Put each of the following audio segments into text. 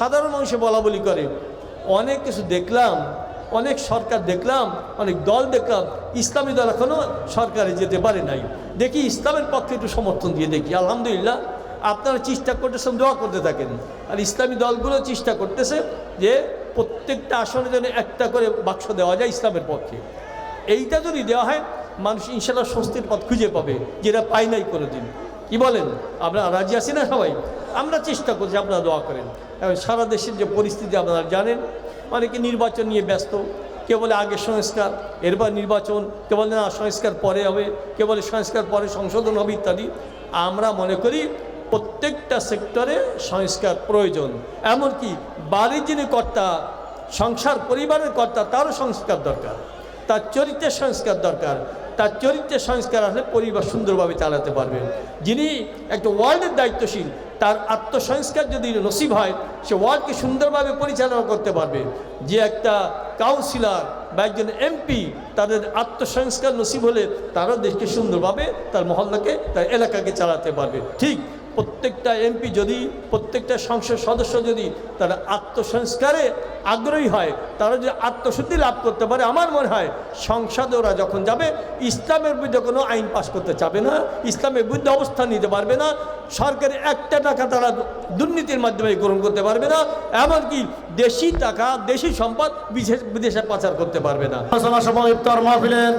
সাধারণ মানুষে বলা বলি করে, অনেক কিছু দেখলাম, অনেক সরকার দেখলাম, অনেক দল দেখলাম, ইসলামী দল এখনও সরকারে যেতে পারে নাই। দেখি ইসলামের পক্ষে একটু সমর্থন দিয়ে দেখি। আলহামদুলিল্লাহ, আপনারা চেষ্টা করতেছেন, দোয়া করতে থাকেন। আর ইসলামী দলগুলো চেষ্টা করতেছে যে প্রত্যেকটা আসনের জন্য একটা করে বাক্স দেওয়া যায় ইসলামের পক্ষে। এইটা যদি দেওয়া হয়, মানুষ ইনশাল্লাহ স্বস্তির পথ খুঁজে পাবে, যেটা পাই নাই কোনো দিন কী বলেন? আপনারা রাজি আছি না সবাই? আমরা চেষ্টা করছি, আপনারা দোয়া করেন। এখন সারা দেশের যে পরিস্থিতি আপনারা জানেন, অনেকে নির্বাচন নিয়ে ব্যস্ত। কে বলে আগে সংস্কার, এরপর নির্বাচন। কে বলে না, সংস্কার পরে হবে। কে বলে সংস্কার পরে সংশোধন হবে ইত্যাদি। আমরা মনে করি প্রত্যেকটা সেক্টরে সংস্কার প্রয়োজন। এমনকি বাড়ির যিনি কর্তা, সংসার পরিবারের কর্তা, তারও সংস্কার দরকার। তার চরিত্রের সংস্কার দরকার। তার চরিত্রের সংস্কার আসলে পরিবার সুন্দরভাবে চালাতে পারবেন যিনি একটা ওয়ার্ল্ডের দায়িত্বশীল, তার আত্মসংস্কার যদি নসিব হয়, সে ওয়ার্ল্ডকে সুন্দরভাবে পরিচালনা করতে পারবে। যে একটা কাউন্সিলার বা একজন এমপি, তাদের আত্মসংস্কার নসিব হলে তারা দেশকে সুন্দরভাবে, তার মহল্লাকে, তার এলাকাকে চালাতে পারবে। ঠিক প্রত্যেকটা এমপি যদি, প্রত্যেকটা সংসদ সদস্য যদি তারা আত্মসংস্কারে আগ্রহী হয়, তারা যদি আত্মশুদ্ধি লাভ করতে পারে, আমার মনে হয় সংসদে ওরা যখন যাবে, ইসলামের বিরুদ্ধে কোনো আইন পাশ করতে চাবে না, ইসলামের বিরুদ্ধে অবস্থান নিতে পারবে না সরকারি একটা টাকা তারা দুর্নীতির মাধ্যমে গ্রহণ করতে পারবে না, এমনকি দেশি টাকা, দেশি সম্পদ বিশেষ বিদেশে পাচার করতে পারবে না। ইফতার মাহফিলের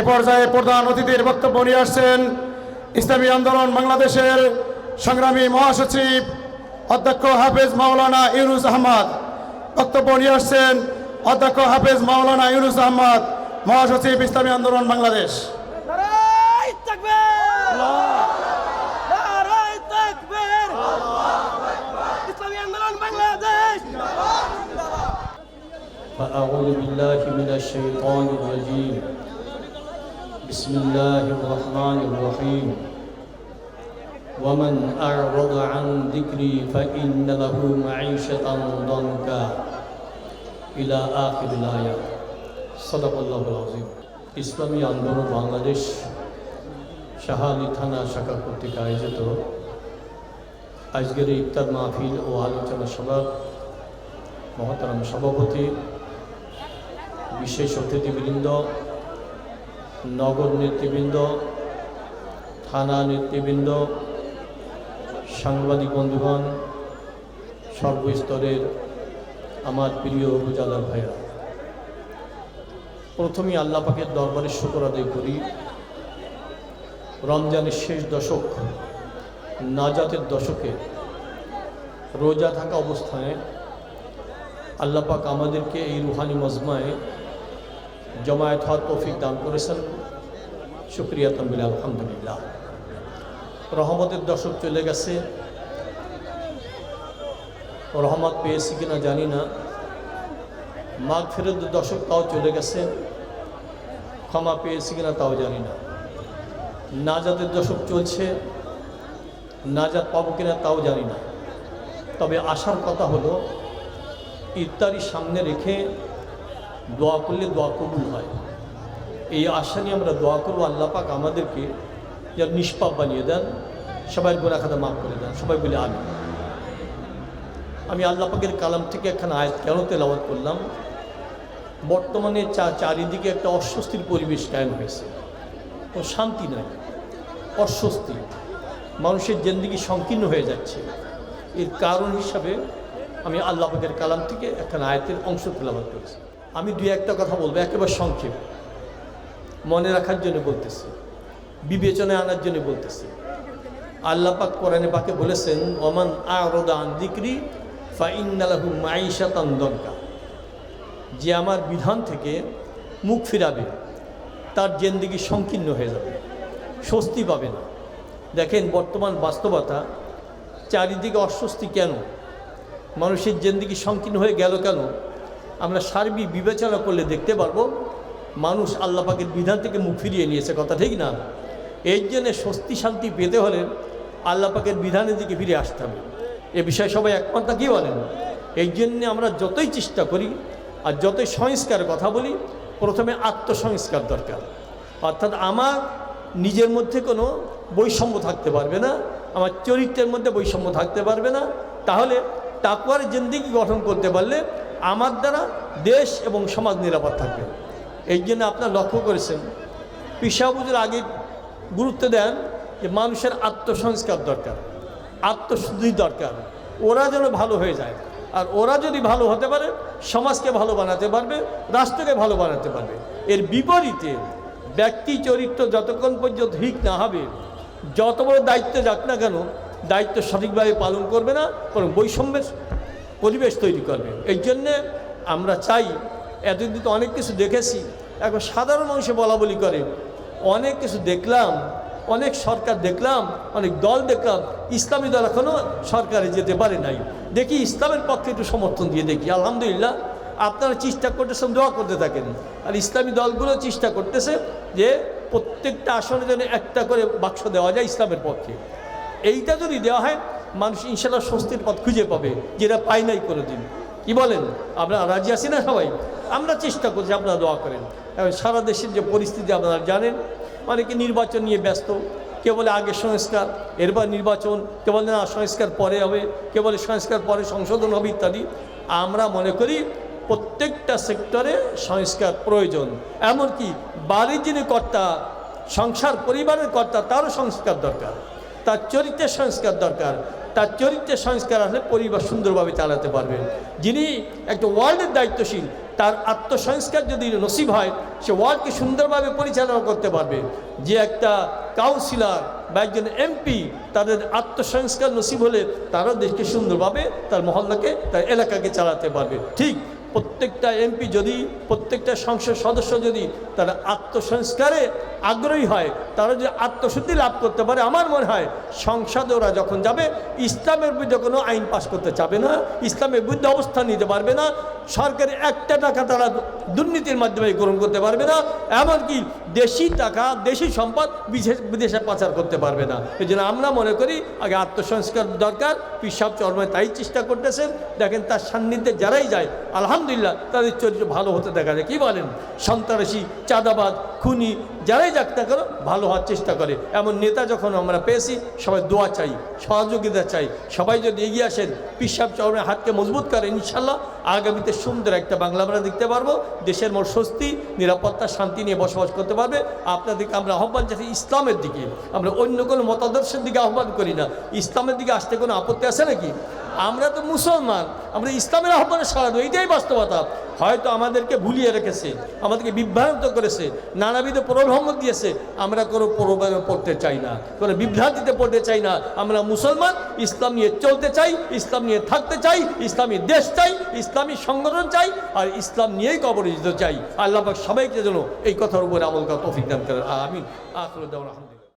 এ পর্যায়ে প্রধান অতিথির বক্তব্য নিয়ে আসছেন ইসলামী আন্দোলন বাংলাদেশের সংগ্রামী মহাসচিব অধ্যক্ষ হাফেজ মাওলানা ইউনুস আহমদ বক্তব্য নিয়ে আসছেন অধ্যক্ষ হাফেজ মাওলানা ইউনুস আহমদ মহাসচিব ইসলামী আন্দোলন বাংলাদেশ নারায় তাকবীর নারায় তাকবীর ইসলামী আন্দোলন বাংলাদেশ فأعوذ بالله من الشيطان الرجيم بسم الله الرحمن الرحيم ومن أعرض عن ذكري فإن له معيشة ضنكا إلى آخر الآية صدق الله العظيم ইসলামী আন্দোলন বাংলাদেশ শাহালি থানা শাখা কর্তৃক আয়োজিত আজকের এই ইফতার মাহফিল ও আলোচনা সভা মহতারাম সভাপতি বিশেষ অতিথিবৃন্দ নগর নেতৃবৃন্দ থানা নেতৃবৃন্দ সাংবাদিক বন্ধুগণ, সর্বস্তরের আমার প্রিয় উপজালার ভাইরা প্রথমেই আল্লাহ পাকের দরবারে শুকর আদায় করি। রমজানের শেষ দশক, নাজাতের দশকে রোজা থাকা অবস্থায় আল্লাহ পাক আমাদেরকে এই রুহানি মজমায় জমায়েত হওয়ার তৌফিক দান করেছেন। শুক্রিয়া তম্বিল আলহামদুলিল্লাহ। রহমতের দশক চলে গেছে। রহমত পেয়েছি কিনা জানি না। মাঘ ফেরত দশক তাও চলে গেছে। ক্ষমা পেয়েছি কিনা তাও জানি না। নাজাতের দশক চলছে। নাজাত পাবো কিনা তাও জানি না। তবে আসার কথা হলো ইত্যাদি সামনে রেখে দোয়া করলে দোয়া কবুল হয়। এই আশা নিয়ে আমরা দোয়া করব আল্লাহ পাক আমাদেরকে যেন নিষ্পাপ বানিয়ে দেন সবাই গোনা খাতা মাফ করে দেন সবাই বলে আমি আমি আল্লাহ পাকের কালাম থেকে একখানা আয়াত কেন তেলাওয়াত করলাম বর্তমানে চা চারিদিকে একটা অস্বস্তির পরিবেশ কায়েম হয়েছে। ও শান্তি নাই, অস্বস্তি। মানুষের জেন্দিগি সংকীর্ণ হয়ে যাচ্ছে। এর কারণ হিসাবে আমি আল্লাহ পাকের কালাম থেকে একটা আয়াতের অংশ তেলাবাদ করেছি। আমি দুই একটা কথা বলব, একেবারে সংক্ষেপ। মনে রাখার জন্য বলতেছি। বিবেচনায় আনার জন্য বলতেছি। আল্লাহ পাক কোরআনে পাকে বলেছেন, ওমান আরদা আন দিকরি ফাইন্নালাহু মাইশাতান দরকা যে আমার বিধান থেকে মুখ ফিরাবে, তার জেন্দিগি সংকীর্ণ হয়ে যাবে, স্বস্তি পাবে না। দেখেন, বর্তমান বাস্তবতা, চারিদিকে অস্বস্তি কেন? মানুষের জেন্দিগি সংকীর্ণ হয়ে গেল কেন? আমরা সার্বিক বিবেচনা করলে দেখতে পারব, মানুষ আল্লাপাকের বিধান থেকে মুখ ফিরিয়ে নিয়েছে, কথা ঠিক না? এই জন্যে স্বস্তি শান্তি পেতে হলে আল্লাহ পাকের বিধানের দিকে ফিরে আসতে হবে। এ বিষয়ে সবাই একমাত্র কী বলেন? এই জন্যে আমরা যতই চেষ্টা করি আর যতই সংস্কারের কথা বলি, প্রথমে আত্মসংস্কার দরকার। অর্থাৎ আমার নিজের মধ্যে কোনো বৈষম্য থাকতে পারবে না, আমার চরিত্রের মধ্যে বৈষম্য থাকতে পারবে না। তাহলে তাকুয়ার জিন্দিগি গঠন করতে পারলে আমার দ্বারা দেশ এবং সমাজ নিরাপদ থাকবে। এই জন্য আপনার লক্ষ্য করেছেন পেশাবুজের আগে গুরুত্ব দেন যে মানুষের আত্মসংস্কার দরকার আত্মশুদ্ধি দরকার। ওরা যেন ভালো হয়ে যায়। আর ওরা যদি ভালো হতে পারে, সমাজকে ভালো বানাতে পারবে, রাষ্ট্রকে ভালো বানাতে পারবে। এর বিপরীতে ব্যক্তি চরিত্র যতক্ষণ পর্যন্ত ঠিক না হবে, যত বড় দায়িত্ব যাক না কেন, দায়িত্ব সঠিকভাবে পালন করবে না, বরং বৈষম্যের পরিবেশ তৈরি করবে। এই জন্যে আমরা চাই, এতদিন তো অনেক কিছু দেখেছি এখন সাধারণ মানুষে বলা বলি করে অনেক কিছু দেখলাম, অনেক সরকার দেখলাম, অনেক দল দেখলাম, ইসলামী দল এখনও সরকারে যেতে পারে নাই। দেখি ইসলামের পক্ষে একটু সমর্থন দিয়ে দেখি। আলহামদুলিল্লাহ, আপনারা চেষ্টা করতেছেন, দোয়া করতে থাকেন। আর ইসলামী দলগুলো চেষ্টা করতেছে যে প্রত্যেকটা আসনে যেন একটা করে বাক্স দেওয়া যায় ইসলামের পক্ষে। এইটা যদি দেওয়া হয়, মানুষ ইনশাল্লাহ স্বস্তির পথ খুঁজে পাবে, যেটা পাই নাই কোনো দিন কী বলেন? আপনারা রাজি আছি না সবাই? আমরা চেষ্টা করছি আপনারা দোয়া করেন। সারা দেশের যে পরিস্থিতি আপনারা জানেন অনেকে নির্বাচন নিয়ে ব্যস্ত। কে বলে আগে সংস্কার, এরপর নির্বাচন। কে বলে, না, সংস্কার পরে হবে। কে বলে, সংস্কার পরে সংশোধন হবে, ইত্যাদি। আমরা মনে করি প্রত্যেকটা সেক্টরে সংস্কার প্রয়োজন। এমনকি বাড়ির যিনি কর্তা, সংসার পরিবারের কর্তা, তারও সংস্কার দরকার। তার চরিত্রের সংস্কার দরকার। তার চরিত্রের সংস্কার আসলে পরিবার সুন্দরভাবে চালাতে পারবেন যিনি একটা ওয়ার্ল্ডের দায়িত্বশীল তার আত্মসংস্কার যদি নসিব হয়, সে ওয়ার্ডকে সুন্দরভাবে পরিচালনা করতে পারবে। যে একটা কাউন্সিলর বা একজন এমপি তাদের আত্মসংস্কার নসিব হলে তারাও দেশকে সুন্দরভাবে তার মহল্লাকে, তার এলাকাকে চালাতে পারবে। ঠিক প্রত্যেকটা এমপি যদি, প্রত্যেকটা সংসদ সদস্য যদি তারা আত্মসংস্কারে আগ্রহী হয়, তারা যদি আত্মশুদ্ধি লাভ করতে পারে, আমার মনে হয় সংসদে ওরা যখন যাবে, ইসলামের বিরুদ্ধে কোনো আইন পাশ করতে চাবে না, ইসলামের বিরুদ্ধে অবস্থান নিতে পারবে না, সরকারি একটা টাকা তারা দুর্নীতির মাধ্যমে গ্রহণ করতে পারবে না, এমনকি দেশি টাকা, দেশি সম্পদ বিশেষ বিদেশে পাচার করতে পারবে না। এই জন্য আমরা মনে করি, আগে আত্মসংস্কার দরকার, পিসাব চর্মায় তাই চেষ্টা করতেছেন। দেখেন তার সান্নিধ্যে যারাই যায়, আলহামদুলিল্লাহ তাদের চরিত্র ভালো হতে দেখা যায়। কী বলেন? সন্ত্রাসী চাঁদাবাদ খুনি যারাই যাক না কেন ভালো হওয়ার চেষ্টা করে। এমন নেতা যখন আমরা পেয়েছি, সবাই দোয়া চাই, সহযোগিতা চাই। সবাই যদি এগিয়ে আসেন পিসাব চর্মের হাতকে মজবুত করে ইনশাল্লাহ আগামীতে সুন্দর একটা বাংলা আমরা দেখতে পারব। দেশের মোট স্বস্তি, নিরাপত্তা, শান্তি নিয়ে বসবাস করতে পারবে। আপনাদেরকে আমরা আহ্বান জানাই ইসলামের দিকে। আমরা অন্য কোনো মতাদর্শের দিকে আহ্বান করি না। ইসলামের দিকে আসতে কোনো আপত্তি আছে নাকি? আমরা তো মুসলমান, আমরা ইসলামের আহ্বানে সারা দেবো, এইটাই বাস্তবতা। হয়তো আমাদেরকে ভুলিয়ে রেখেছে, আমাদেরকে বিভ্রান্ত করেছে, নানাবিধ প্রলোভন দিয়েছে, আমরা কোনো প্রলোভনে পড়তে চাই না, কোনো বিভ্রান্তিতে পড়তে চাই না। আমরা মুসলমান, ইসলাম নিয়ে চলতে চাই, ইসলাম নিয়ে থাকতে চাই, ইসলামী দেশ চাই, ইসলামী সংগঠন চাই, আর ইসলাম নিয়েই কবর দিতে চাই। আল্লাহ সবাইকে যেন এই কথার উপরে আমল তৌফিক দান করেন। আমিন। আখরুদ্দান আলহামদুলিল্লাহ।